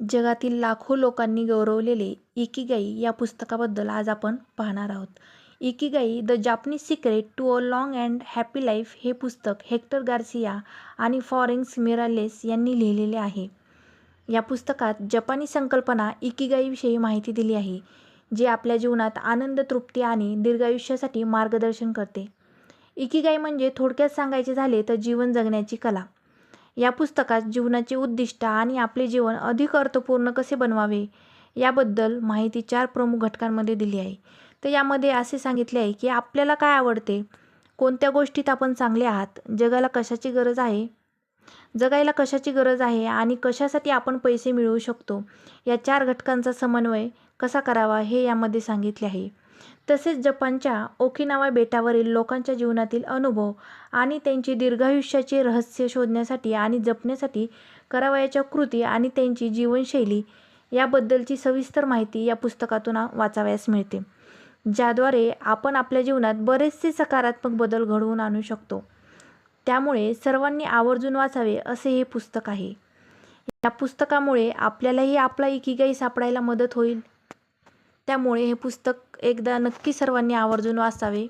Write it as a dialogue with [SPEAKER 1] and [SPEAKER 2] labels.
[SPEAKER 1] जगातील लाखो लोकांनी गौरवलेले इकिगाई या पुस्तकाबद्दल आज आपण पाहणार आहोत. Ikigai the Japanese secret to a long and happy life हे पुस्तक हेक्टर गार्सिया आणि फॉरेन्स मिरालेस यांनी लिहिलेले आहे. या पुस्तकात जपानी संकल्पना इकिगाईविषयी माहिती दिली आहे जे आपल्या जीवनात आनंद तृप्ती आणि दीर्घायुष्यासाठी मार्गदर्शन करते. इकिगाई म्हणजे थोडक्यात सांगायचे झाले तर जीवन जगण्याची कला. या पुस्तकात जीवनाचे उद्दिष्ट आणि आपले जीवन अधिक अर्थपूर्ण कसे बनवावे याबद्दल माहिती चार प्रमुख घटकांमध्ये दिली आहे. तर यामध्ये असे सांगितले आहे की आपल्याला काय आवडते? कोणत्या गोष्टीत आपण चांगले आहात? जगाला कशाची गरज आहे? जगायला कशाची गरज आहे आणि कशासाठी आपण पैसे मिळवू शकतो? या चार घटकांचा समन्वय कसा करावा हे यामध्ये सांगितले आहे. तसेच जपानच्या ओकिनावा बेटावरील लोकांच्या जीवनातील अनुभव आणि त्यांची दीर्घायुष्याचे रहस्य शोधण्यासाठी आणि जपण्यासाठी करावयाच्या कृती आणि त्यांची जीवनशैली याबद्दलची सविस्तर माहिती या पुस्तकातून वाचावयास मिळते ज्याद्वारे आपण आपल्या जीवनात बरेचसे सकारात्मक बदल घडवून आणू शकतो. त्यामुळे सर्वांनी आवर्जून वाचावे असे हे पुस्तक आहे. या पुस्तकामुळे आपल्यालाही आपला इकिगाई सापडायला मदत होईल. त्यामुळे हे पुस्तक एकदा नक्की सर्वांनी आवर्जून वाचावे.